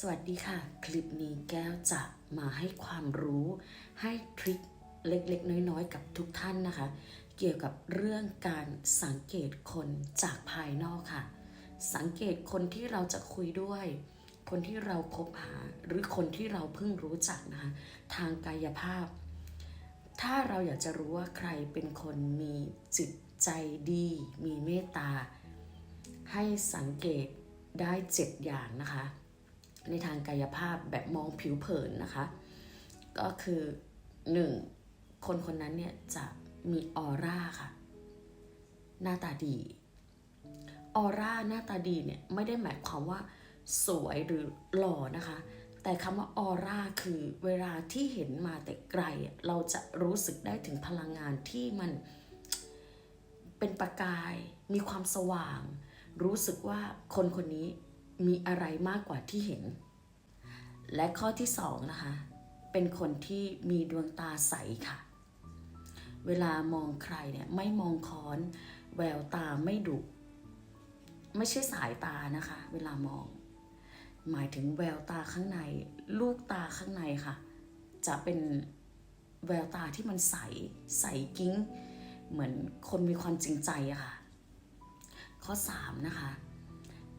สวัสดีค่ะ คลิปนี้แก้วจะมาให้ความรู้ให้ทริคเล็กๆ น้อยๆ กับทุกท่านนะคะ เกี่ยวกับเรื่องการสังเกตคนจากภายนอกค่ะ สังเกตคนที่เราจะคุยด้วย คนที่เราคบหาหรือคนที่เราเพิ่งรู้จักนะคะทางกายภาพ ถ้าเราอยากจะรู้ว่าใครเป็นคนมีจิตใจดี มีเมตตา ให้สังเกตได้เจ็ดอย่างนะคะ ในทางกายภาพแบบมองผิวเผินนะคะ ก็คือหนึ่งคนคนนั้นเนี่ยจะมีออร่าค่ะ หน้าตาดีออร่าหน้าตาดีเนี่ยไม่ได้หมายความว่าสวยหรือหล่อนะคะ แต่คำว่าออร่าคือเวลาที่เห็นมาแต่ไกล เราจะรู้สึกได้ถึงพลังงานที่มันเป็นประกาย มีความสว่าง รู้สึกว่าคนคนนี้ มีอะไรมากกว่าที่เห็น และข้อที่สองนะคะ เป็นคนที่มีดวงตาใสค่ะ เวลามองใครเนี่ยไม่มองค้อน แววตาไม่ดุ ไม่ใช่สายตานะคะ เวลามอง หมายถึงแววตาข้างใน ลูกตาข้างในค่ะ จะเป็นแววตาที่มันใส ใสกิ้ง เหมือนคนมีความจริงใจอะค่ะ ข้อ 3 นะคะ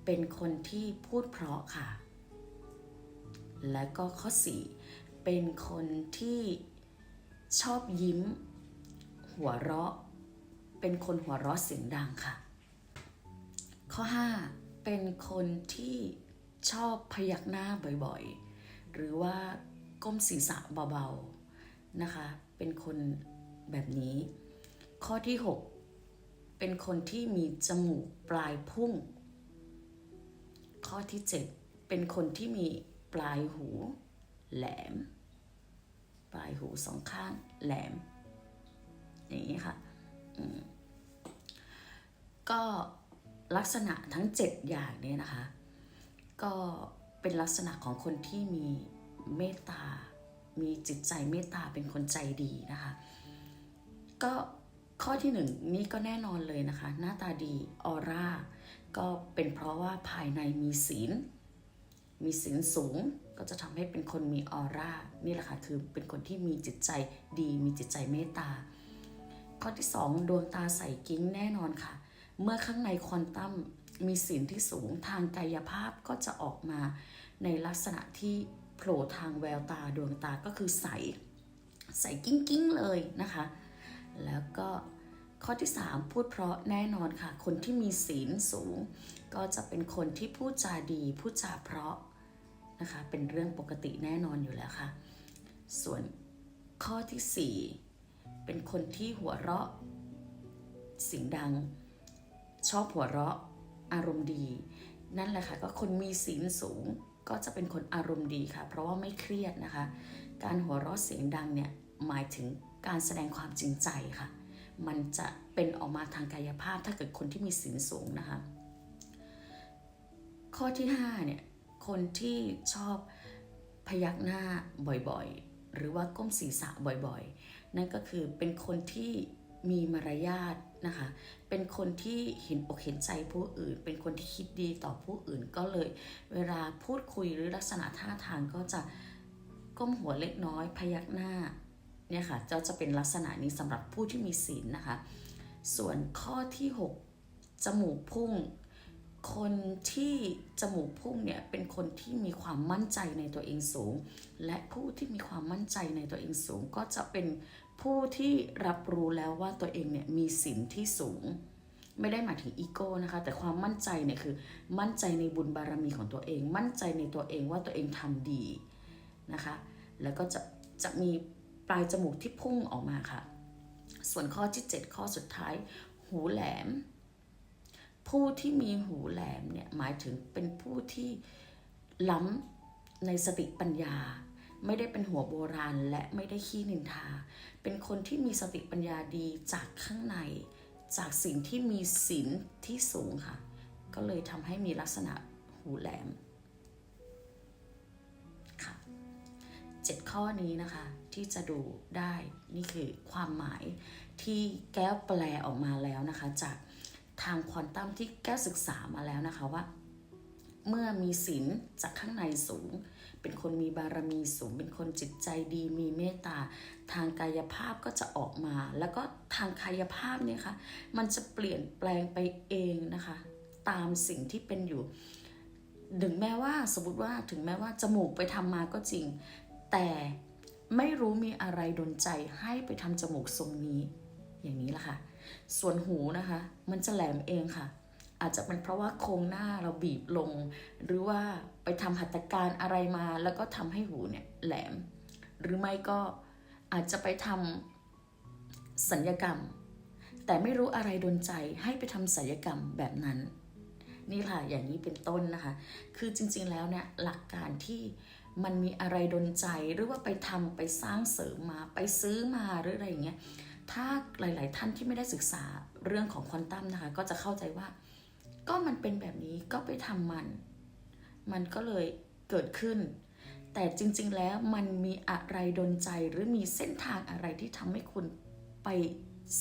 เป็นคนที่พูดเพราะค่ะ และก็ข้อ 4 เป็นคนที่ชอบยิ้ม หัวเราะ เป็นคนหัวเราะเสียงดังค่ะ ข้อ 5 เป็นคนที่ชอบพยักหน้าบ่อยๆ หรือว่าก้มศีรษะเบาๆนะคะ เป็นคนแบบนี้ ข้อที่ 6 เป็นคนที่มีจมูกปลายพุ่ง ข้อที่ 7 เป็นคนที่มีปลายหู แหลม ปลายหูสองข้างแหลม อย่างนี้ค่ะก็ลักษณะทั้ง 7 อย่างเนี้นะคะ ก็เป็นลักษณะของคนที่มีเมตตา มีจิตใจเมตตาเป็นคนใจดีนะคะ ก็ข้อที่หนึ่งนี่ก็แน่นอนเลยนะคะ หน้าตาดีออร่า ก็เป็นเพราะว่าภายในมีศีล มีศีลสูงก็จะทำให้เป็นคนมีออร่านี่แหละค่ะคือเป็นคนที่มีจิตใจดี มีจิตใจเมตตา ข้อที่ 2 ดวงตาใสกิ้งแน่นอนค่ะ เมื่อข้างในควอนตัมมีศีลที่สูงทางกายภาพก็จะออกมาในลักษณะที่โผล่ทางแววตาดวงตาก็คือใส ใสกิ้งกิ้งๆเลยนะคะ แล้วก็ ข้อที่ 3 พูดเพราะแน่นอนค่ะ คนที่มีศีลสูง ก็จะเป็นคนที่พูดจาดีพูดจาเพราะนะคะ เป็นเรื่องปกติแน่นอนอยู่แล้วค่ะ ส่วนข้อทีสี่ 4 เป็นคนที่หัวเราะเสียงดัง ชอบหัวเราะอารมณ์ดี นั่นแหละค่ะก็คนมีศีลสูงก็จะเป็นคนอารมณ์ดีค่ะ เพราะว่าไม่เครียดนะคะ การหัวเราะเสียงดังเนี่ยหมายถึงการแสดงความจริงใจค่ะ มันจะเป็นออกมาทางกายภาพถ้าเกิดคนที่มีศีลสูงนะคะ ข้อที่5เนี่ยคนที่ชอบพยักหน้าบ่อยๆ หรือว่าก้มศีรษะบ่อยๆ นั่นก็คือเป็นคนที่มีมารยาทนะคะ เป็นคนที่เห็นอกเห็นใจผู้อื่น เป็นคนที่คิดดีต่อผู้อื่นก็เลย เวลาพูดคุยหรือลักษณะท่าทางก็จะก้มหัวเล็กน้อยพยักหน้า เนี่ยค่ะจะจะเป็นลักษณะนี้สำหรับผู้ที่มีศีลนะคะ ส่วนข้อที่ 6 จมูกพุ่ง คนที่จมูกพุ่งเนี่ยเป็นคนที่มีความมั่นใจในตัวเองสูง และผู้ที่มีความมั่นใจในตัวเองสูง ก็จะเป็นผู้ที่รับรู้แล้วว่าตัวเองเนี่ยมีศีลที่สูง ไม่ได้หมายถึงอีโก้นะคะ แต่ความมั่นใจเนี่ยคือ มั่นใจในบุญบารมีของตัวเอง มั่นใจในตัวเองว่าตัวเองทำดีนะคะ แล้วก็จะจะมี ปลายจมูกที่พุ่งออกมาค่ะ ส่วนข้อที่ 7 ข้อสุดท้าย หูแหลม ผู้ที่มีหูแหลมเนี่ยหมายถึงเป็นผู้ที่ล้ำในสติปัญญา ไม่ได้เป็นหัวโบราณและไม่ได้ขี้นินทา เป็นคนที่มีสติปัญญาดีจากข้างใน จากสิ่งที่มีศีลที่สูงค่ะ ก็เลยทำให้มีลักษณะหูแหลม 7 ข้อนี้นะคะ ที่จะดูได้นี่คือความหมายที่แก้วแปลออกมาแล้วนะคะ จากทางควอนตัมที่แก้วศึกษามาแล้วนะคะว่า เมื่อมีศีลจากข้างในสูง เป็นคนมีบารมีสูง เป็นคนจิตใจดีมีเมตตา ทางกายภาพก็จะออกมา แล้วก็ทางกายภาพเนี่ยคะ่ะมันจะเปลี่ยนแปลงไปเองนะคะ ตามสิ่งที่เป็นอยู่ถึงแม้ว่าสมมติว่าถึงแม้ว่าจมูกไปทำมาก็จริง แต่ไม่รู้มีอะไรดนใจให้ไปทำจมูกทรงนี้ อย่างนี้ละค่ะ ส่วนหูนะคะ มันจะแหลมเองค่ะ อาจจะเป็นเพราะว่าโครงหน้าเราบีบลง หรือว่าไปทำหัตถการอะไรมา แล้วก็ทำให้หูเนี่ยแหลม หรือไม่ก็อาจจะไปทำสัญญกรรม แต่ไม่รู้อะไรดนใจให้ไปทำศัลยกรรมแบบนั้น นี่ค่ะอย่างนี้เป็นต้นนะคะ คือจริงๆแล้วเนี่ยหลักการที่ มันมีอะไรดนใจหรือว่าไปทำไปสร้างเสริมมาไปซื้อมาหรืออะไรอย่างเงี้ยถ้าหลาย ๆ ท่านที่ไม่ได้ศึกษาเรื่องของควอนตัมนะคะ ก็จะเข้าใจว่า ก็มันเป็นแบบนี้ก็ไปทำมัน มันก็เลยเกิดขึ้น แต่จริง ๆ แล้วมันมีอะไรดนใจหรือมีเส้นทางอะไรที่ทำให้คุณไป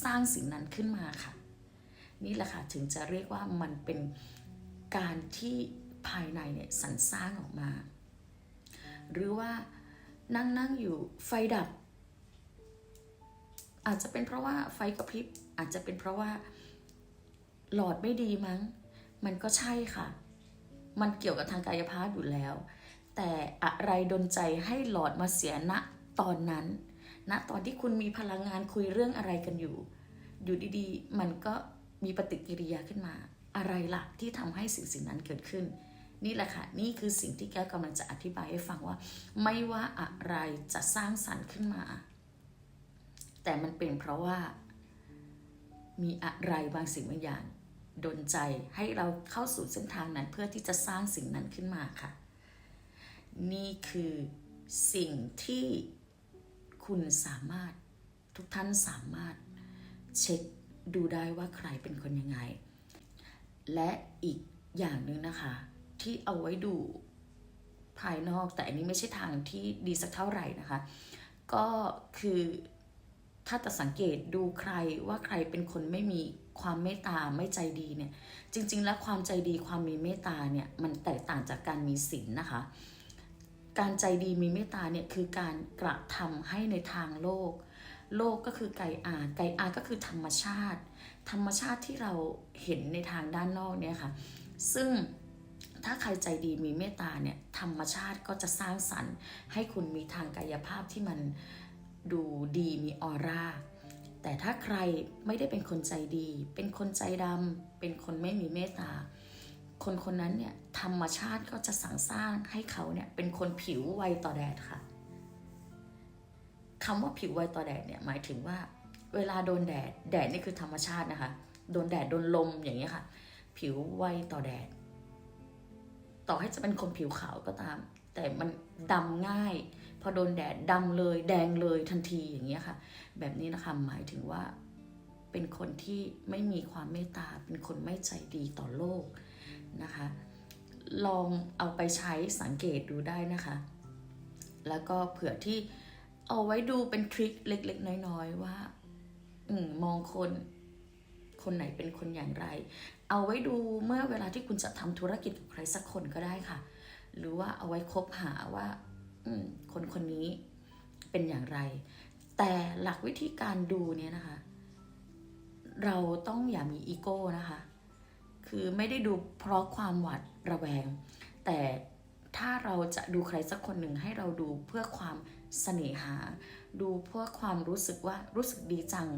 สร้างสิ่งนั้นขึ้นมาค่ะ นี่แหละค่ะถึงจะเรียกว่ามันเป็นการที่ภายในเนี่ยสรรสร้างออกมา หรือว่านั่งนั่งอยู่ไฟดับ อาจจะเป็นเพราะว่าไฟกระพริบ อาจจะเป็นเพราะว่าหลอดไม่ดีมั้ง มันก็ใช่ค่ะ มันเกี่ยวกับทางกายภาพอยู่แล้ว แต่อะไรดนใจให้หลอดมาเสียณตอนนั้นณตอนที่คุณมีพลังงานคุยเรื่องอะไรกันอยู่ อยู่ดีๆ มันก็มีปฏิกิริยาขึ้นมา อะไรล่ะที่ทำให้สิ่งสิ่งนั้นเกิดขึ้น นี่แหละค่ะ นี่คือสิ่งที่แก้วกำลังจะอธิบายให้ฟังว่า ไม่ว่าอะไรจะสร้างสรรค์ขึ้นมา แต่มันเป็นเพราะว่า มีอะไรบางสิ่งบางอย่างดนใจให้เราเข้าสู่เส้นทางนั้นเพื่อที่จะสร้างสิ่งนั้นขึ้นมาค่ะ นี่คือสิ่งที่คุณสามารถทุกท่านสามารถเช็คดูได้ว่าใครเป็นคนยังไง และอีกอย่างหนึ่งนะคะ ที่เอาไว้ดูภายนอก แต่อันนี้ไม่ใช่ทางที่ดีสักเท่าไหร่นะคะ ก็คือถ้าจะสังเกตดูใครว่าใครเป็นคนไม่มีความเมตตาไม่ใจดีเนี่ย จริง ๆ แล้วความใจดีความมีเมตตาเนี่ยมันแตกต่างจากการมีศีลนะคะ การใจดีมีเมตตาเนี่ยคือการกระทำให้ในทางโลก โลกก็คือไกอาไกอาก็คือธรรมชาติ ธรรมชาติที่เราเห็นในทางด้านนอกเนี่ยค่ะ ซึ่ง ถ้าใครใจดีมีเมตตาเนี่ยธรรมชาติก็จะสร้างสรรค์ ให้คุณมีทางกายภาพที่มันดูดีมีออร่าแต่ถ้าใครไม่ได้เป็นคนใจดี เป็นคนใจดำเป็นคนไม่มีเมตตา คนคนนั้นเนี่ยธรรมชาติก็จะสั่งสร้างให้เขาเนี่ยเป็นคนผิวไวต่อแดดค่ะคำว่าผิวไวต่อแดดเนี่ยหมายถึงว่าเวลาโดนแดด แดดนี่คือธรรมชาตินะคะ โดนแดดโดนลมอย่างเงี้ยค่ะ ผิวไวต่อแดด ต่อให้จะเป็นคนผิวขาวก็ตาม แต่มันดำง่าย พอโดนแดดดำเลยแดงเลยทันทีอย่างเงี้ยค่ะ แบบนี้นะคะหมายถึงว่าเป็นคนที่ไม่มีความเมตตา เป็นคนไม่ใจดีต่อโลกนะคะ ลองเอาไปใช้สังเกตดูได้นะคะ แล้วก็เผื่อที่เอาไว้ดูเป็นทริคเล็ก ๆ น้อย ๆ ว่าอมมองคน คนไหนเป็นคนอย่างไร เอาไว้ดูเมื่อเวลาที่คุณจะทำธุรกิจกับใครสักคนก็ได้ค่ะ หรือว่าเอาไว้คบหาว่าอืคนคนนี้เป็นอย่างไร แต่หลักวิธีการดูเนี่ยนะคะ เราต้องอย่ามีอีโก้นะคะ คือไม่ได้ดูเพราะความหวาดระแวง แต่ถ้าเราจะดูใครสักคนหนึ่งให้เราดูเพื่อความเสน่หา ดูเพื่อความรู้สึกว่ารู้สึกดีจัง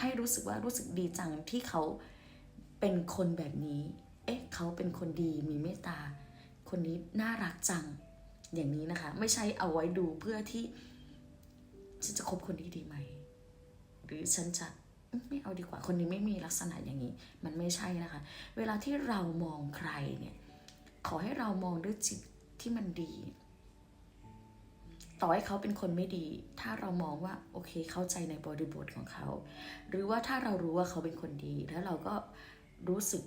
ให้รู้สึกว่ารู้สึกดีจังที่เขาเป็นคนแบบนี้ เอ๊ะเขาเป็นคนดีมีเมตตา คนนี้น่ารักจังอย่างนี้นะคะ ไม่ใช่เอาไว้ดูเพื่อที่ฉันจะคบคนนี้ดีไหม หรือฉันจะไม่เอาดีกว่าคนนี้ไม่มีลักษณะอย่างนี้ มันไม่ใช่นะคะ เวลาที่เรามองใครเนี่ยขอให้เรามองด้วยจิตที่มันดี ต่อให้เขาเป็นคนไม่ดี ถ้าเรามองว่าโอเคเข้าใจในบริบทของเขา หรือว่าถ้าเรารู้ว่าเขาเป็นคนดี แล้วเราก็รู้สึก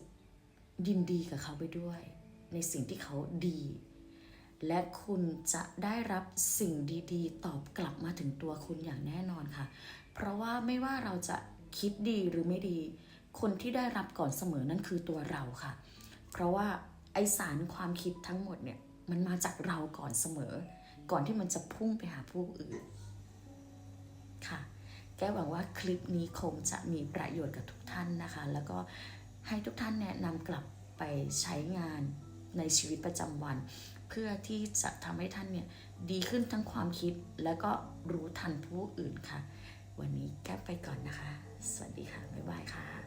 ยินดีกับเขาไปด้วย ในสิ่งที่เขาดี และคุณจะได้รับสิ่งดีๆ ตอบกลับมาถึงตัวคุณอย่างแน่นอนค่ะ เพราะว่าไม่ว่าเราจะคิดดีหรือไม่ดี คนที่ได้รับก่อนเสมอนั่นคือตัวเราค่ะ เพราะว่าไอสารความคิดทั้งหมดเนี่ยมันมาจากเราก่อนเสมอ ก่อนที่มันจะพุ่งไปหาผู้อื่น ค่ะ แก้หวังว่าคลิปนี้คงจะมีประโยชน์กับทุกท่านนะคะ แล้วก็ให้ทุกท่านแนะนำกลับไปใช้งานในชีวิตประจำวัน เพื่อที่จะทำให้ท่านเนี่ยดีขึ้นทั้งความคิดแล้วก็รู้ทันผู้อื่นค่ะ วันนี้แก้ไปก่อนนะคะ สวัสดีค่ะ บ๊ายบายค่ะ